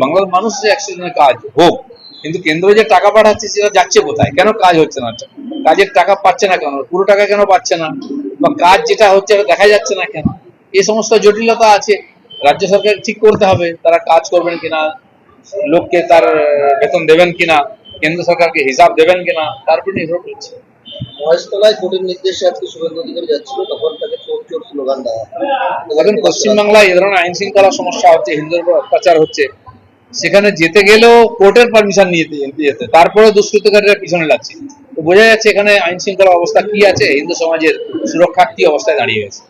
বাংলার মানুষ যে একশো কাজ হোক কিন্তু কেন্দ্র যে টাকা পাঠাচ্ছে সেটা যাচ্ছে কোথায়? কেন কাজ হচ্ছে না? কাজের টাকা পাচ্ছে না কেন? পুরো টাকা কেন পাচ্ছে না? বা কাজ যেটা হচ্ছে দেখা যাচ্ছে না কেন? এই সমস্ত জটিলতা আছে। রাজ্য সরকার ঠিক করতে হবে তারা কাজ করবেন কিনা? লোককে তার বেতন দেবেন কিনা? কেন্দ্র সরকারকে হিসাব দেবেন কিনা? তার উপর নির্ভর করছে। মহেশতলায় কোর্টের নির্দেশে আজকে শুভেন্দু অধিকারী যাচ্ছিল তখন তাকে চোর চোর স্লোগান দেওয়া এখন পশ্চিমবাংলায় এ ধরনের আইন শৃঙ্খলা সমস্যা হচ্ছে হিন্দুর উপর অত্যাচার হচ্ছে। সেখানে যেতে গেলেও কোর্টের পারমিশন নিয়ে যেতে তারপরে দুষ্কৃতকারীরা পিছনে লাগছে। তো বোঝা যাচ্ছে এখানে আইন শৃঙ্খলা অবস্থা কি আছে হিন্দু সমাজের সুরক্ষা কি অবস্থায় দাঁড়িয়ে গেছে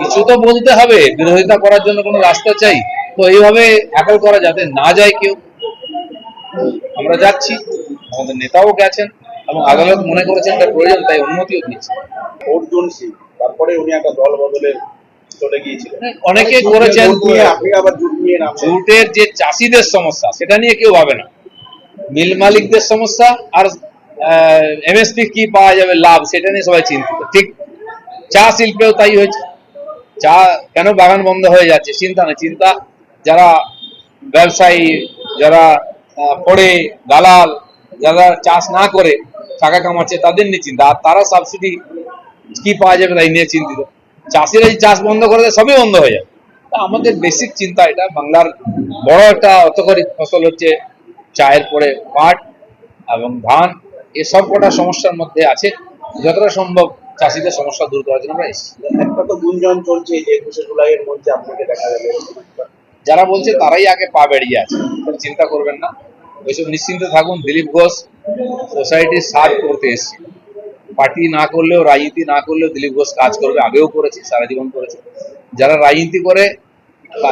কিছু তো বলতে হবে। বিরোধিতা করার জন্য কোনো রাস্তা চাই। তো এইভাবে একল করা যাতে না যায় কেউ। আমরা যাচ্ছি। আমাদের নেতাও গেছেন এবং আদালত মনে করেছেন এটা প্রয়োজন তাই অনুমতিও দিয়েছে। অর্জুন সিং তারপরে উনি একটা দল বদলে চলে গিয়েছিলেন। অনেকে করেছেন জোট নিয়ে আপনি আবার জুট নিয়ে নামছেন জুটের যে চাষিদের সমস্যা সেটা নিয়ে কেউ ভাবে না। মিল মালিকদের সমস্যা আর এমএসপি কি পাওয়া যাবে লাভ সেটা নিয়ে সবাই চিন্তিত। ঠিক চা শিল্পেও তাই হয়েছে। চা কেন বাগান বন্ধ হয়ে যাচ্ছে চিন্তা না চিন্তা যারা ব্যবসায়ী যারা আহ, পড়ে দালাল যারা চাষ না করে টাকা কামাচ্ছে তাদের নিয়ে চিন্তা। আর তারা সাবসিডি কি পাওয়া যাবে তাই নিয়ে চিন্তিত। চাষিরা যদি চাষ বন্ধ করে দেয় সবই বন্ধ হয়ে যাবে আমাদের বেসিক চিন্তা এটা বাংলার বড় একটা অর্থকরী ফসল হচ্ছে চায়ের পরে পাট এবং ধান এসব কটা সমস্যার মধ্যে আছে। যতটা সম্ভব চাষিদের সমস্যা দূর করার জন্য আমরা এসেছি। একটা তো গুঞ্জন চলছে যে একুশে জুলাইয়ের মধ্যে আপনাকে দেখা যাবে। যারা বলছে তারাই আগে পা বেরিয়ে আছে চিন্তা করবেন না। ওইসব নিশ্চিন্তে থাকুন দিলীপ ঘোষ সোসাইটির সার্ভ করতে এসেছিল পার্টি না করলেও রাজনীতি না করলেও দিলীপ ঘোষ কাজ করবে আগেও করেছে সারা জীবন করেছে। যারা রাজনীতি করে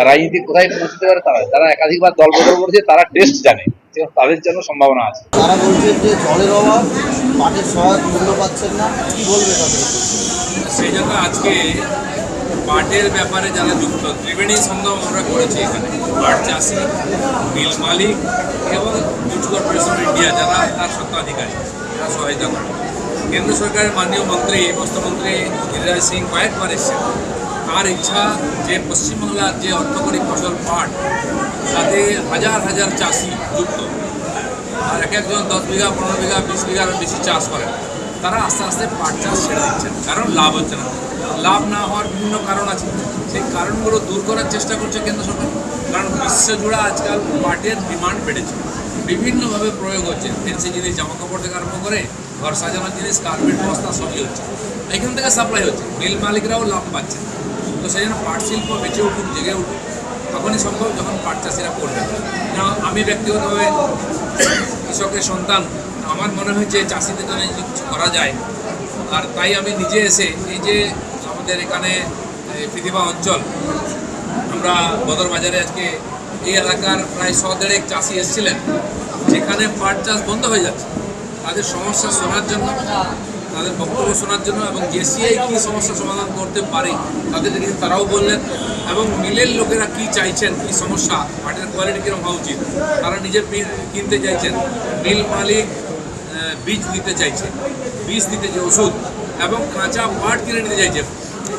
রাজনীতি কোথায় পৌঁছতে পারে তারা যারা একাধিকবার দল বদল করেছে তারা টেস্ট জানে তাদের জন্য সম্ভাবনা আছে। তারা বলছেন যে জলের অভাব পাটের সহায়ক মূল্য পাচ্ছেন না কি বলবে তাদের? সেই জন্য আজকে পাটের ব্যাপারে যারা যুক্ত ত্রিবেণী সঙ্গম আমরা করেছি এখানে। পাট চাষি মিল মালিক এবং জুট কর্পোরেশন ইন্ডিয়া যারা তার স্বত্বাধিকারী তারা সহায়তা করে। কেন্দ্র সরকারের মাননীয় মন্ত্রী বস্ত্রমন্ত্রী গিরিরাজ সিং কয়েকবার এসেছেন। তার ইচ্ছা যে পশ্চিমবাংলার যে অর্থকরী ফসল পাট, তাতে হাজার হাজার চাষি যুক্ত। আর এক একজন দশ বিঘা, পনেরো বিঘা, বিশ বিঘার বেশি চাষ করেন। তারা আস্তে আস্তে পাট চাষ ছেড়ে দিচ্ছেন, কারণ লাভ হচ্ছে না। লাভ না হওয়ার বিভিন্ন কারণ আছে। সেই কারণগুলো দূর করার চেষ্টা করছে কেন্দ্র সরকার। বিশ্বজুড়ে আজকাল পাটের ডিমান্ড বেড়েছে। বিভিন্নভাবে প্রয়োগ হচ্ছে। ফেন্সি জিনিস জামা কাপড় থেকে আরম্ভ করে ঘর সাজানোর জিনিস কার্পেট বস্তা সবই হচ্ছে। এখান থেকে সাপ্লাই হচ্ছে। মিল মালিকরাও লাভ পাচ্ছে। তো সেই জন্য পাট শিল্প বেঁচে উঠুক, জেগে উঠুক, তখনই সম্ভব যখন পাট চাষিরা করবে। যেমন আমি ব্যক্তিগতভাবে কৃষকের সন্তান। আমার মনে হয়েছে চাষিদের জন্য কিছু করা যায়, আর তাই আমি নিজে এসে এই যে আমাদের এখানে পৃথিবা অঞ্চল আমরা বদর বাজারে আজকে এই এলাকার প্রায় শ চাষি এসেছিলেন, যেখানে পাট চাষ বন্ধ হয়ে যাচ্ছে। তাদের সমস্যা শোনার জন্য, তাদের বক্তব্য শোনার জন্য এবং জেসিআই কী সমস্যা সমাধান করতে পারে, তাদের কিন্তু তারাও বললেন এবং মিলের লোকেরা কি চাইছেন, কি সমস্যা, পাটের কোয়ালিটি কীরকম হওয়া উচিত, তারা নিজে কিনতে চাইছেন, মিল মালিক বীজ দিতে চাইছে, বীজ দিতে যে ওষুধ, এবং কাঁচা পাট কিনে নিতে চাইছে,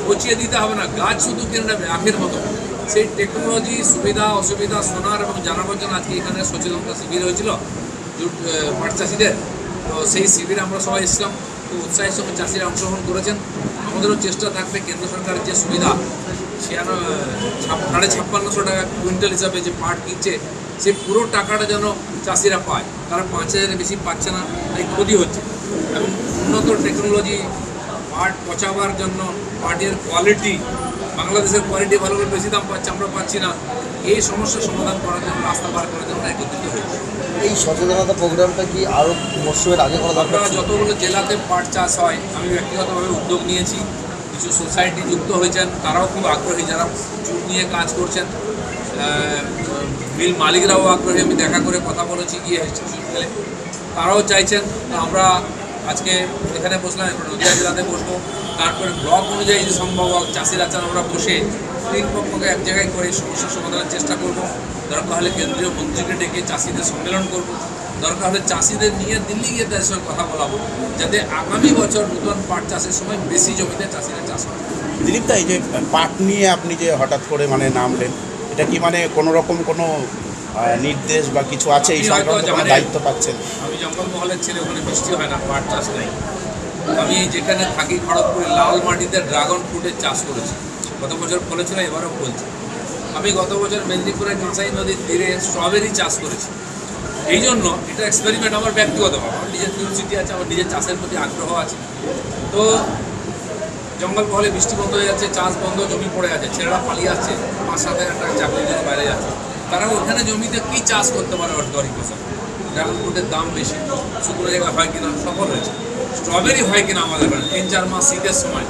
পচিয়ে দিতে হবে না, গাছ শুধু কিনে নেবে, আখের মতো। সেই টেকনোলজি সুবিধা, অসুবিধা শোনার এবং জানাবার জন্য আজকে এখানে সচেতনতা শিবির হয়েছিল জুট পাট চাষিদের। তো সেই শিবিরে আমরা সবাই এসেছিলাম। খুব উৎসাহের সঙ্গে চাষিরা অংশগ্রহণ করেছেন। আমাদেরও চেষ্টা থাকবে কেন্দ্র সরকারের যে সুবিধা, ছিয়ানো সাড়ে ছাপ্পান্নশো টাকা কুইন্টাল হিসাবে যে পাট কিনছে সেই পুরো টাকাটা যেন চাষিরা পায়। তারা পাঁচ হাজারের বেশি পাচ্ছে না, তাই ক্ষতি হচ্ছে। এবং উন্নত টেকনোলজি পাট পচাবার জন্য পাটের কোয়ালিটি বাংলাদেশের কোয়ালিটি ভালো করে বেশি দাম পাচ্ছে আমরা পাচ্ছি না। এই সমস্যার সমাধান করার জন্য রাস্তা বার করার জন্য একত্রিত হয়েছি এই সচেতনতা প্রোগ্রামটা কি আরও মরশুমের আগে করা দরকার যতগুলো জেলাতে পাট চাষ হয় আমি ব্যক্তিগতভাবে উদ্যোগ নিয়েছি। কিছু সোসাইটি যুক্ত হয়েছেন তারাও খুব আগ্রহী যারা জুট নিয়ে কাজ করছেন। মিল মালিকরাও আগ্রহী আমি দেখা করে কথা বলেছি গিয়ে তারাও চাইছেন আমরা আজকে এখানে বসলাম, এরপর নদীয়া জেলাতে বসবো। তারপরে ব্লক অনুযায়ী যে সম্ভব চাষিরা আছেন আমরা বসে তিন পক্ষকে এক জায়গায় করে সমস্যার সমাধানের চেষ্টা করব। দরকার হলে কেন্দ্রীয় মন্ত্রীকে ডেকে চাষিদের সম্মেলন করব। দরকার হলে চাষিদের নিয়ে দিল্লি গিয়ে তাদের সঙ্গে কথা বলাবো, যাতে আগামী বছর নতুন পাট চাষের সময় বেশি জমিতে চাষিরা চাষ হয়। দিলীপ দা, এই যে পাট নিয়ে আপনি যে হঠাৎ করে মানে নামলেন, এটা কি মানে কোনো রকম কোনো নির্দেশ বা কিছু আছে এই সংক্রান্ত কোনো দায়িত্ব পাচ্ছেন? আমি জঙ্গলমহলের ছেলে ওখানে বৃষ্টি হয় না পাট চাষ নাই। আমি যেখানে থাকি খড়গপুরে লাল মাটিতে ড্রাগন ফ্রুটের চাষ করেছি। গত বছর ফলেছিল এবারও ফলছে আমি গত বছর মেদিনীপুরের কাঁসাই নদীর তীরে স্ট্রবেরি চাষ করেছি। এই জন্য এটা এক্সপেরিমেন্ট আমার ব্যক্তিগতভাবে আমার নিজের কিউরিসিটি আছে আমার নিজের চাষের প্রতি আগ্রহ আছে। তো জঙ্গল মহলে বৃষ্টি বন্ধ হয়ে যাচ্ছে চাষ বন্ধ জমি পড়ে আছে ছেলেরা পালিয়ে আসছে পাঁচ সাত হাজার টাকা চাকরির জন্য বাইরে যাচ্ছে। তারা ওখানে জমিতে কি চাষ করতে পারে অর্ধরিক ফসল ড্রাগন ফ্রুটের দাম বেশি। শুকনো জায়গা হয় কিনা, সফল হয়েছে। স্ট্রবেরি হয় কিনা আমাদের এখানে? তিন, চার মাস শীতের সময়।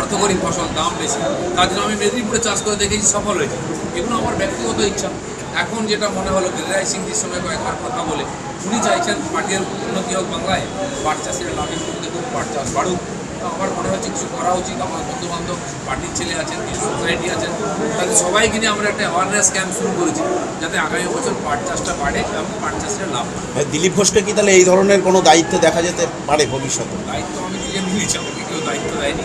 অর্থকরী ফসল, দাম বেশি। তার জন্য আমি মেদিনীপুরে চাষ করে দেখেছি, সফল হয়েছে। এগুলো আমার ব্যক্তিগত ইচ্ছা। এখন যেটা মনে হলো গিরিরাজ সঙ্গে কয়েকবার কথা বলে, উনি চাইছেন পাটের উন্নতি হোক বাংলায়। পাট চাষের লাভে দেখুন পাট চাষ বাড়ুক। আমার মনে হচ্ছে কিছু করা উচিত। আমার বন্ধু বান্ধব পার্টির ছেলে আছেন কিছু সোসাইটি আছেন তাদের সবাইকে নিয়ে আমরা একটা অ্যাওয়ারনেস ক্যাম্প শুরু করেছি যাতে আগামী বছর পাট চাষটা বাড়ে এবং পাট চাষের লাভ হয়। দিলীপ ঘোষকে কি তাহলে এই ধরনের কোনো দায়িত্ব দেখা যেতে পারে ভবিষ্যতে? দায়িত্ব আমি নিজে নিয়েছি আমাকে কেউ দায়িত্ব দেয়নি।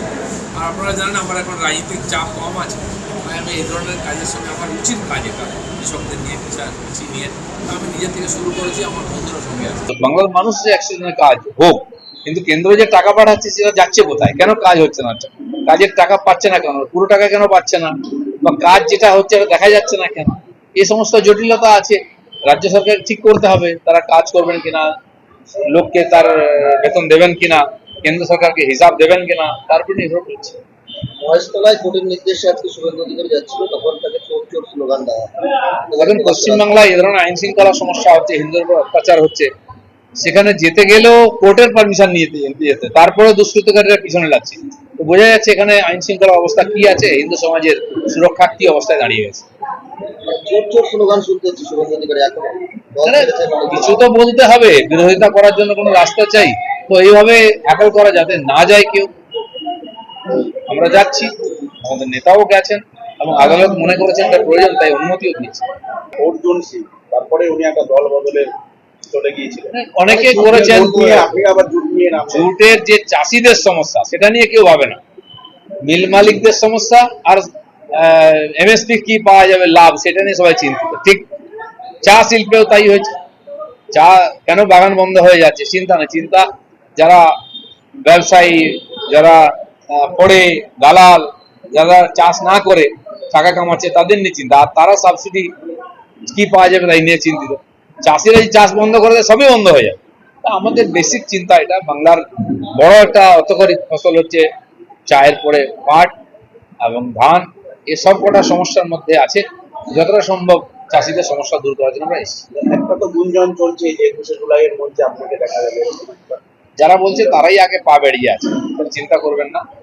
আর আপনারা জানেন আমার এখন রাজনৈতিক চাপ কম আছে তাই আমি এই ধরনের কাজের সঙ্গে আমার উচিত কাজ এটা কৃষকদের নিয়ে কৃষি নিয়ে। আমি নিজে থেকে শুরু করেছি আমার বন্ধুরা সঙ্গে আছে। তো বাংলার মানুষ যে একশো কাজ হোক কিন্তু কেন্দ্র যে টাকা পাঠাচ্ছে সেটা যাচ্ছে কোথায়? কেন কাজ হচ্ছে না? কাজের টাকা পাচ্ছে না কেন? পুরো টাকা কেন পাচ্ছে না? বা কাজ যেটা হচ্ছে দেখা যাচ্ছে না কেন? এই সমস্ত জটিলতা আছে। রাজ্য সরকার ঠিক করতে হবে। তারা কাজ করবেন কিনা? লোককে তার বেতন দেবেন কিনা? কেন্দ্র সরকারকে হিসাব দেবেন কিনা? তার উপর নির্ভর করছে। মহেশতলায় কোর্টের নির্দেশে আজকে শুভেন্দু অধিকারী যাচ্ছিল। তখন তাকে চোর চোর স্লোগান দেওয়া। পশ্চিমবাংলায় এ ধরনের আইন শৃঙ্খলা সমস্যা হচ্ছে হিন্দুদের উপর অত্যাচার হচ্ছে। সেখানে যেতে গেলেও কোর্টের পারমিশন নিয়ে যেতে তারপরে দুষ্কৃতকারীরা পিছনে লাগছে। তো বোঝা যাচ্ছে এখানে আইন শৃঙ্খলা অবস্থা কি আছে হিন্দু সমাজের সুরক্ষা কি অবস্থায় দাঁড়িয়ে গেছে কিছু? তো বলতে হবে। বিরোধিতা করার জন্য কোনো রাস্তা চাই। তো এইভাবে হ্যাকল করা যাতে না যায় কেউ। আমরা যাচ্ছি। আমাদের নেতাও গেছেন এবং আদালত মনে করেছেন এটা প্রয়োজন তাই অনুমতিও দিয়েছে। তারপরে উনি একটা দল বদলে চলে গিয়েছিলেন অনেকে করেছেন জোট আপনি আবার জুট নিয়ে জুটের যে চাষিদের সমস্যা সেটা নিয়ে কেউ ভাবে না। মিল মালিকদের সমস্যা আর এমএসপি কি পাওয়া যাবে লাভ সেটা নিয়ে সবাই চিন্তিত। ঠিক চা শিল্পেও তাই হয়েছে। চা কেন বাগান বন্ধ হয়ে যাচ্ছে চিন্তা নেই চিন্তা যারা ব্যবসায়ী যারা আহ, পড়ে দালাল যারা চাষ না করে টাকা কামাচ্ছে তাদের নিয়ে চিন্তা। আর তারা সাবসিডি কি পাওয়া যাবে তাই নিয়ে চিন্তিত। চাষিরা যদি চাষ বন্ধ করে দেয় সবই বন্ধ হয়ে যাবে আমাদের বেসিক চিন্তা এটা বাংলার বড় একটা অতকরি ফসল হচ্ছে চায়ের পরে পাট এবং ধান এসব কটা সমস্যার মধ্যে আছে। যতটা সম্ভব চাষিদের সমস্যা দূর করার জন্য আমরা এসেছি। একটা তো গুঞ্জন চলছে যে একুশে জুলাইয়ের মধ্যে আপনাকে দেখা যাবে। যারা বলছে তারাই আগে পা বেরিয়ে আছে চিন্তা করবেন না।